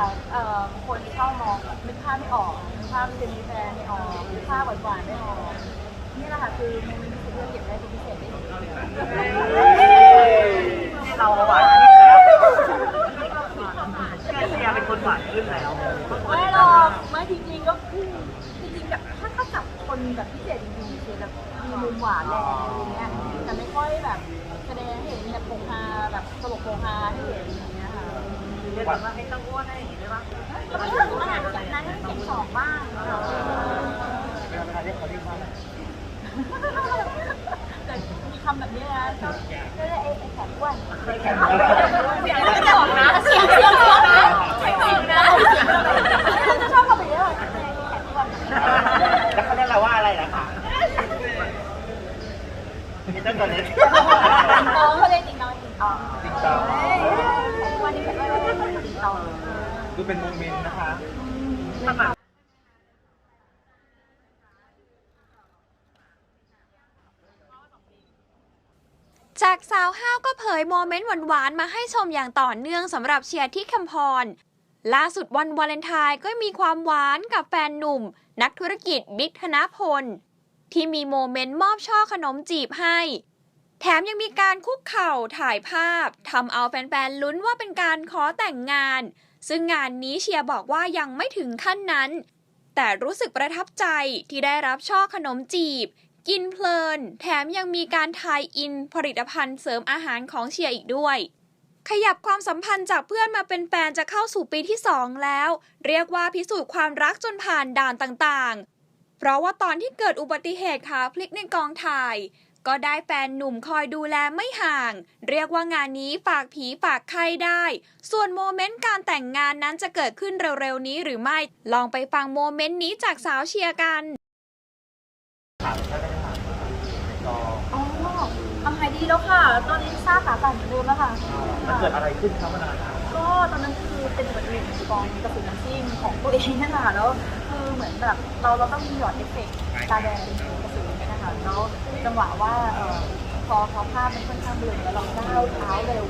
ค่ะเอ่อคนที่เข้ามองนึกภาพไม่ออกนึกภาพจะมีแฟนไม่ออกนึกภาพหวานๆไม่ออกนี่แหละค่ะคือโมเมนต์ที่สุดที่เราเก็บได้เป็นพิเศษได้เห็นที่เราหวานขึ้นแล้วพี่เชียร์เป็นคนหวานขึ้นแล้วไม่หรอกไม่จริงๆก็คือจริงๆแบบถ้าถ้าจับคนแบบพิเศษจริงๆคือแบบมีมุมหวานแหละอะไรเงี้ยแต่ไม่ค่อยแบบแสดงให้เห็นแบบโปงฮาแบบตลกโปงฮาให้เห็น เรียกว่าให้ต้องอ้วนให้อย่างนี้ได้ปะก็ไม่ถึงขนาดนั้นเก็บสองบ้างเวลาเรียกเขาเรียกว่าอะไรแต่มีคำแบบนี้นะก็เลยไอ้ไอ้แขนอ้วน แข็งแล้ว เสียงไม่ได้ออกนะเสียงเสียงเสียงนะเสียงเสียงนะจะชอบคำแบบนี้เลยแขนอ้วน แล้วเขาเรียกเราว่าอะไรล่ะคะนี่ตั้งแต่เล็ก ติงตองเขาเรียกติงตองติงตอง ติ๊กตอง เฮ้ยแขนอ้วนนี่แขนอ้วนติงตอง ดูเป็นโมเมนต์นะคะ จากสาวห้าวก็เผยโมเมนต์หวานๆ มาให้ชมอย่างต่อเนื่องสำหรับเชียร์ที่คำพร ล่าสุดวันวาเลนไทน์ก็มีความหวานกับแฟนหนุ่ม นักธุรกิจบิ๊กธนพล ที่มีโมเมนต์มอบช่อขนมจีบให้ แถมยังมีการคุกเข่าถ่ายภาพทำเอาแฟนๆลุ้นว่าเป็นการขอแต่งงาน ซึ่งงานนี้เชียบอกว่ายังไม่ถึงขั้นนั้น แต่รู้สึกประทับใจที่ได้รับช่อขนมจีบ กินเพลิน แถมยังมีการทายอินผลิตภัณฑ์เสริมอาหารของเชียอีกด้วย ขยับความสัมพันธ์จากเพื่อนมาเป็นแฟนจะเข้าสู่ปีที่ 2 แล้ว เรียกว่าพิสูจน์ความรักจนผ่านด่านต่างๆ เพราะว่าตอนที่เกิดอุบัติเหตุขาพลิกในกองถ่าย ก็ได้แฟนหนุ่มคอยดูแลไม่ห่าง เรียกว่างานนี้ฝากผีฝากไข้ได้ ส่วนโมเมนต์การแต่งงานนั้นจะเกิดขึ้นเร็วๆนี้หรือไม่ ลองไปฟังโมเมนต์นี้จากสาวเชียร์กันถามถ้าได้ถามก็อ๋อทำหายดีแล้วค่ะ ตอนนี้ซาขาสั่นเหมือนเดิมแล้วค่ะมันเกิดอะไรขึ้นครับมันนานก็ตอนนั้นคือเป็นอุบัติเหตุของกองกระสุนน้ำซิ่งของตัวเองนั่นแหละค่ะแล้วคือเหมือนแบบเราเราต้องมีหยอดเอฟเฟกต์ตาแดง แล้วจังหวะว่าเออพอพอภาพมันค่อนข้างเบลอแล้วเราก้าวเท้าเร็ว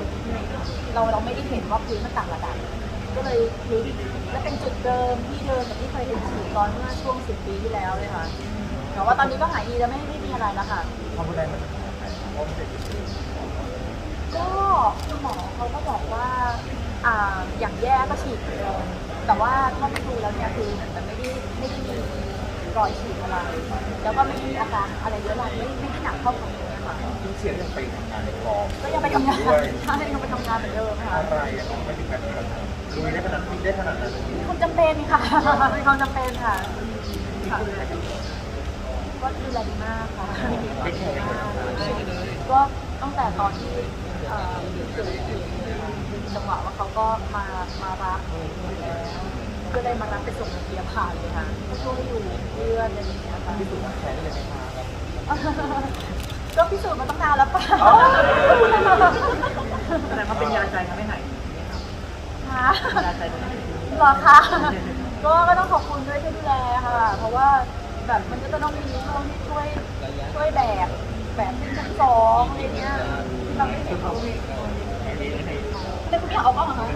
เราเราไม่ได้เห็นว่าพื้นมันต่างระดับก็เลยพลิกและเป็นจุดเดิมที่เดิมกับที่เคยเห็นฉีตอนเมื่อช่วงสิบปีที่แล้วเลยค่ะแต่ว่าตอนนี้ก็หายดีแล้วไม่ไม่มีอะไรแล้วค่ะความรุนแรงมันก็คุณหมอเขาก็บอกว่าอ่าอย่างแย่ก็ฉีดแต่ว่าเท่าที่ดูแล้วเนี่ยคือเหมือนมันไม่ได้ไม่ได้มี รอยฉีดอะไรแล้วก็ไม่ได้มีอาการอะไรเยอะแรงไม่ไม่ได้หนักเท่าครั้งนี้ค่ะยิ่งเชียร์ยังไปทำงานในกองก็ยังไปทำงานใช่ยังไปทำงานเหมือนเดิมค่ะอะไรอะไม่ถึงแบบนั้นลุยได้ขนาดนี้ได้ขนาดนั้นมีความจำเป็นค่ะมีความจำเป็นค่ะค่ะก็ดูแลดีมากค่ะได้แข่งกันหมดก็ตั้งแต่ตอนที่เอ่อเกิดเหตุจังหวะว่าเขาก็มามารับแล้ว ก็เลยมารับไปส่งโรงพยาบาลเลยค่ะก็ช่วยอยู่เพื่อนอะไรอย่างเงี้ยค่ะที่สุดมันแข่งเลยไหมคะก็พิสูจน์มาตั้งนานแล้วป่ะแสดงว่าเป็นยาใจทำให้หายค่ะยาใจทำให้หายเหรอคะก็ก็ต้องขอบคุณด้วยที่ดูแลค่ะ เพราะว่าแบบมันก็จะต้องมีช่วงที่ช่วยช่วยแบกแบกขึ้นชั้นสองอะไรเงี้ยที่เราไม่เห็นเขา แต่อยากเอาบ้างเหรอคะ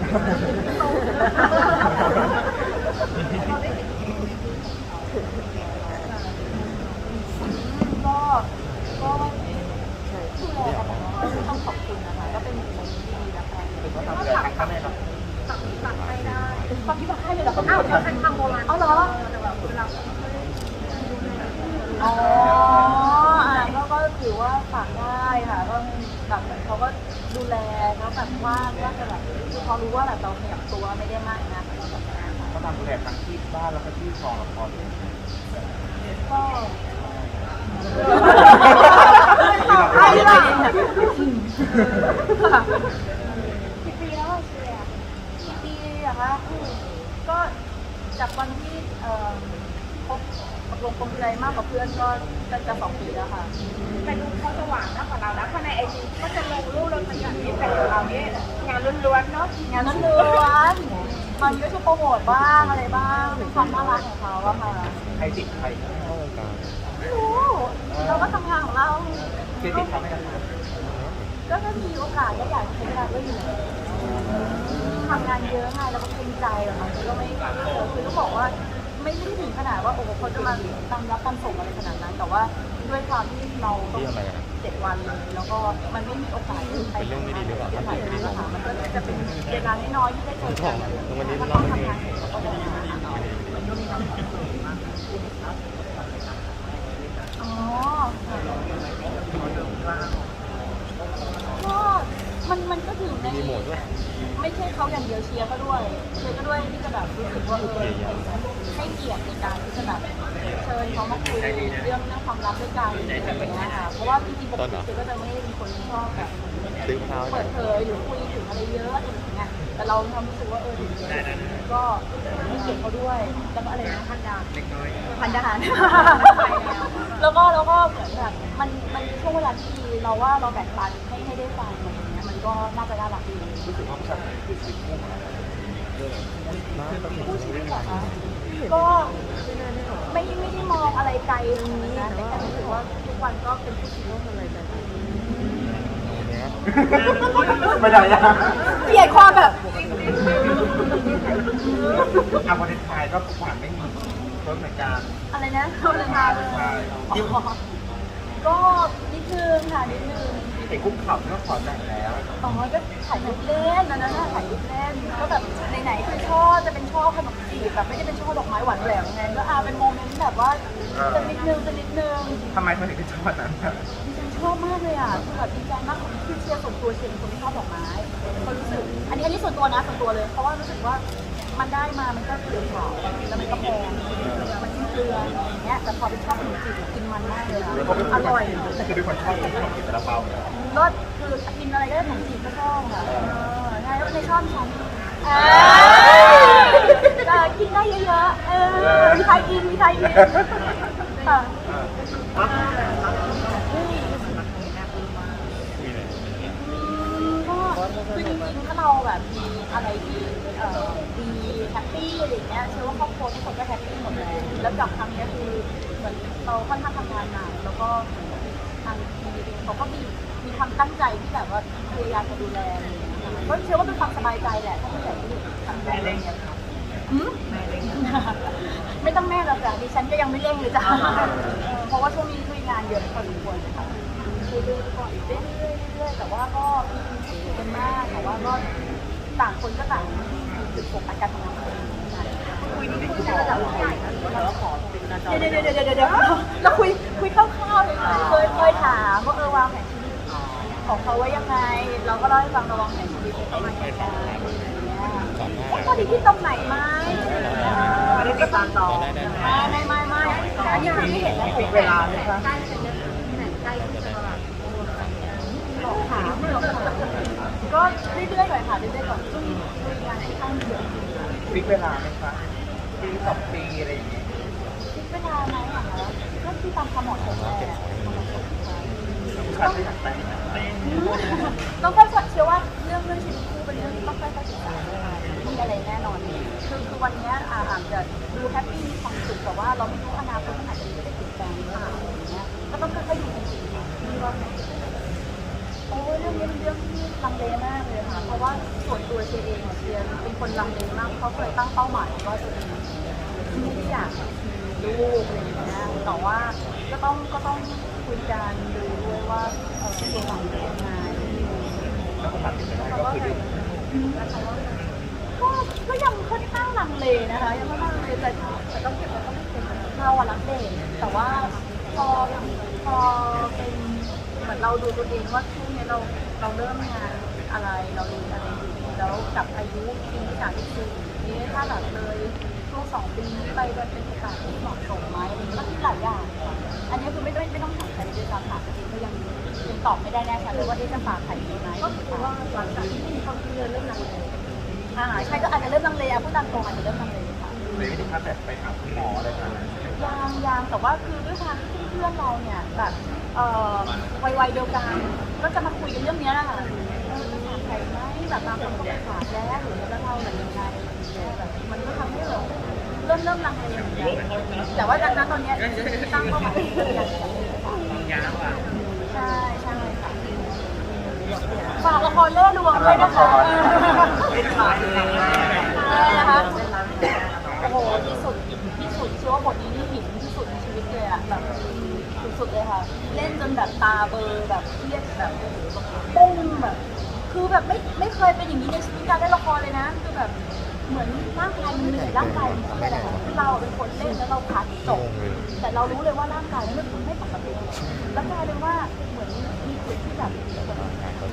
ก็ก็ดูแลกันนะก็ต้องขอบคุณนะคะ ก็เป็นสิ่งที่ดีนะคะถือว่าทำเรือข้ามแม่ครับฝักที่ฝักให้ได้ฝักที่ฝักให้เลยเหรออ้าวเขาเป็นทางโบราณเอาเหรออ๋ออะก็ก็ถือว่าฝากได้ค่ะ ก็แบบเขาก็ ดูแลเขาแบบว่าว่าจะแบบคือเขารู้ว่าแบบเราขยับตัวไม่ได้มากนะเขาทำดูแลทั้งที่บ้านแล้วก็ที่กองละครก็ให้เลยกี่ปีแล้วเชียร์กี่ปีอะคะก็จากวันที่เอ่อพบ ตกลงปรงใจมากกว่าเพื่อนก็จะจะสองปีแล้วค่ะ แต่ดูเขาสว่างมากกว่าเราแล้วเพราะในไอจีก็จะลงรูปลงตัวอย่างนี้แต่ของเราเนี่ยงานล้วนๆเนาะงานนั้นล้วนตอนนี้ก็ช่วยโปรโมทบ้างอะไรบ้างเป็นความน่ารักของเขาอะค่ะใครติดใครเข้าวงการไม่รู้เราก็ทำงานของเราเชียร์ติดเขาไม่ได้ก็ถ้ามีโอกาสก็อยากใช้เวลาด้วยอยู่แล้วทำงานเยอะไงแล้วก็เกรงใจแบบบางทีก็ไม่ไม่เจอคือต้องบอกว่า ไม่ไม่ได้ถึงขนาดว่าโอ้โหเขาจะมาตามรับตามส่งอะไรขนาดนั้น แต่ว่าด้วยความที่เราต้องเจ็ดวันเลยแล้วก็มันไม่มีโอกาสที่ไปเป็นเรื่องไม่ดีหรือเปล่าถ่ายรูปอะค่ะมันก็จะเป็นเวลาน้อยๆที่ได้เจอกันวันนี้เราทำงานเสร็จแล้วก็เดินทางเอามันก็มีความสุขอ๋อก็ มันมันก็ถือในไม่ใช่เขาอย่างเดียวเชียร์ก็ด้วยเชียร์ก็ด้วยที่จะแบบรู้สึกว่าเออให้เกียรติในการที่จะแบบเชิญเขามาคุยเรื่องเรื่องความรักด้วยกันอะไรอย่างเงี้ยค่ะเพราะว่าจริงๆปกติเชียร์ก็จะไม่ได้เป็นคนที่ชอบแบบเปิดเผยหรือคุยถึงอะไรเยอะอะไรอย่างเงี้ยแต่เราทำรู้สึกว่าเออก็ให้เกียรติเขาด้วยแล้วก็อะไรนะพันดาวพันดานแล้วก็แล้วก็เหมือนแบบมันมันมีช่วงเวลาที่ดีเราว่าเราแบ่งปันให้ให้ได้ฟัง อะไรอย่างเงี้ยมันก็น่าจะน่ารักดีรู้สึกว่าแบบคือชีวิตคู่ของเราผู้ชีวิตเหรอคะก็ไม่ไม่ได้มองอะไรไกลตรงนี้นะแต่แค่รู้สึกว่าทุกวันก็เป็นผู้ชีวิตอะไรแบบนี้ไม่ได้ยังเกลียดความแบบอะวันนี้ทายก็หวานไม่มีเพิ่มเหมือนกันอะไรนะโทษนะคะอ๋อก็นิดนึงค่ะนิดนึง เห็นกุ้งขับก็ขอแต่งแล้ว อ๋อ ก็ถ่ายรูปเล่นนะนะถ่ายรูปเล่น ก็แบบไหนๆคือช่อจะเป็นช่อขนมจีบแบบไม่ได้เป็นช่อดอกไม้หวานแหลมไง ก็อาเป็นโมเมนต์แบบว่าจะนิดนึงจะนิดนึงทำไมเธอถึงชอบนั้นอะดิฉันชอบมากเลยอะคือแบบดีใจมากคือเชียร์ส่วนตัวเชียร์เป็นคนที่ชอบดอกไม้เขารู้สึก อันนี้อันนี้ส่วนตัวนะส่วนตัวเลย เพราะว่ารู้สึกว่ามันได้มา มันก็เปลือกขาวแล้วมันก็แพงมันกิน เกลืออย่างเงี้ยแต่พอเป็นชอบขนมจีบกินมันมากเลยอะอร่อยคือเป็นคนชอบกินขนมจีบซาลาเปาเนี่ยรสคือกินอะไรก็ได้ขนมจีบก็ชอบค่ะเออใช่แล้วในชอบฉันเออกินได้เยอะๆเออมีใครกินมีใครกินค่ะก็คือจริงๆถ้าเราแบบมี อะไรที่เอ่อดีแฮปปี้อะไรอย่างเงี้ยเชื่อว่าครอบครัวทุกคนก็แฮปปี้หมดเลยแล้วจากครั้งเนี้ยคือเหมือนเราค่อนข้างทำงานหนักแล้วก็ทางทีมเองเขาก็มีมีความตั้งใจที่แบบว่าพยายามจะดูแลอะไรอย่างเงี้ยค่ะก็เชื่อว่าเป็นความสบายใจแหละถ้าผู้ใหญ่ที่อยู่ค่ะแม่เร่งหืมไม่ต้องแม่แล้วจ้ะดิฉันก็ยังไม่เร่งเลยจ้ะเออเพราะว่าช่วงนี้คุยงานเยอะพอสมควรเลยค่ะเรื่อยๆก่อนเรื่อยๆเรื่อยๆแต่ว่าก็คุยกันมากแต่ว่าก็ ต่างคนก็ต่างจุดโฟกัสการทำงานของตัวเองคุยนี่คุยกันระดับผู้ใหญ่นะเราขอเป็นระดับเดี๋ยวเดี๋ยวเดี๋ยวเดี๋ยวเราคุยคุยคร่าวๆเลยเคยเคยถามว่าเออวางแผนชีวิตของเขาไว้ยังไง เราก็เล่าให้ฟังเราวางแผนชีวิตของเขามายังไงพอดีที่ตรงไหนไหมไม่ได้ติดตามต่อไม่ไม่ไม่ไม่อันนี้คือไม่เห็นนะเวลาไหมคะหลอกถามหลอกถาม ก็เรื่อยๆก่อนค่ะเรื่อยๆก่อนช่วงนี้คุยงานที่ต้องเยอะฟิกเวลาไหมคะปีสองปีอะไรอย่างเงี้ยคิดเวลาไหมอะคะก็ที่ตามความเหมาะสมแหละผู้ชายก็อยากแต่งนะต้องค่อยๆเชื่อว่าเรื่องเรื่องชีวิตคู่เป็นเรื่องที่ต้องค่อยๆศึกษาไม่มีอะไรแน่นอนคือคือวันเนี้ยอาอาจจะดูแฮปปี้มีความสุขแต่ว่าเราไม่รู้อนาคตมันอาจจะมีอะไรเปลี่ยนแปลงหรือเปล่าอย่างเงี้ยก็ต้องค่อยๆดูจริงๆที่ว่า โอ้ยเรื่องนี้เป็นเรื่องที่ลังเลมากเลยค่ะ เพราะว่าส่วนตัวเชียร์เองอะเชียร์เป็นคนลังเลมากเขาเคยตั้งเป้าหมายว่าตัวเอไม่อยากมีลูกอะไรอย่างเงี้ยแต่ว่าก็ต้องก็ต้องคุยกันดูด้วยว่าเออตัวหลังเป็นยังไงแล้วก็ตัดสินใจได้ก็คือะคะว่าก็ก็ยังค่อนข้างลังเลนะคะ ยังค่อนข้างลังเลแต่แต่ต้องเก็บไว้ก็ไม่เป็นเราอะรักเด็กแต่ว่าพอพอเป็นเหมือนเราดูตัวเองว่าช่วงนี้ เราเราเริ่มงานอะไรเราเรียนอะไรอยู่แล้วกับอายุปีสามสิบสี่นี้ถ้าแบบเลยช่วงสองปีนี้ไปจะเป็นโอกาสที่เหมาะสมไหมอะไรเงี้ยก็คิดหลายอย่างอันนี้คือไม่ไม่ไม่ต้องถามใครด้วยซ้ำค่ะจริงก็ยังยังตอบไม่ได้แน่ชัดเลยว่าที่จะฝากใครดีไหมก็คือว่าหลังจากที่มีความคิดเรื่องลังเลอ่าใช่ก็อาจจะเริ่มลังเลอะพูดตามตรงอาจจะเริ่มลังเลค่ะเลยไม่ได้ค่าแบบไปหาคุณหมออะไรขนาดนั้นยางยางแต่ว่าคือด้วยความที่เพื่อนเราเนี่ยแบบ เอ่อวัยวัยเดียวกัน ก็จะมาคุยกันเรื่องเนี้ยแหละค่ะเออจะถามใครไหมแบบบางคนก็ไปถามแล้วหรือจะเล่าอะไรยังไงแบบมันก็ทำให้เราเริ่มเริ่มลังเลเหมือนกันแต่ว่าดังนั้นตอนเนี้ยตั้งเป้าหมายอยากจะใช่ใช่ค่ะฝากละครเล่ลวงด้วยนะคะเป็นขายหนังหน้าใช่นะคะโอ้โหที่สุดที่สุดเชื่อว่าบทนี้นี่หินที่สุดในชีวิตเลยอะแบบสุดๆเลยค่ะ ล่นจนแบบตาเบลอแบบเครียดแบบปุ้งแบบคือแบบไม่ไม่เคยเป็นอย่างนี้ในชีวิตการเล่นละครเลยนะคือแบบเหมือนร่างกายมันเหนื่อยร่างกายมันเครียดอะค่ะคือเราเป็นคนเล่นแล้วเราพักจบแต่เรารู้เลยว่าร่างกายมันไม่ปกติแล้วกลายเป็นว่าเหมือนมีจุดที่แบบ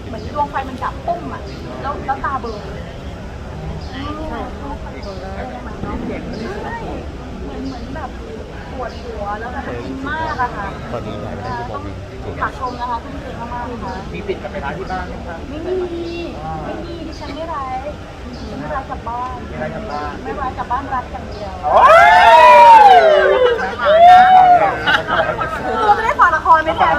เหมือนดวงไฟมันดับปุ้มอะแล้วแล้วตาเบลอใช่เหมือนเหมือนแบบ วดหัวแล้วแบบกินมากอะค่ะตอนนี้หลายประเทศที่บอกมีถูกขาชมนะคะทุ่มเทมากๆเลยค่ะมีติดกันไปร้านที่บ้านไหมครับไม่มีไม่มีดิฉันไม่ร้ายดิฉันไม่ร้ายกลับบ้านมีอะไรกลับบ้านไม่ร้ายกลับบ้านรักอย่างเดียวโอ้ยเราไม่ได้ฝากละครไม่แทน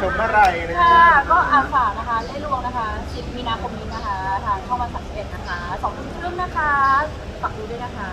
ชมเมื่อไหร่เลยค่ะก็อาฝากนะคะเล่นลวงนะคะ10มีนาคมนี้นะคะทางช่องวัน31นะคะ2ทุ่มครึ่งนะคะฝากดูด้วยนะคะ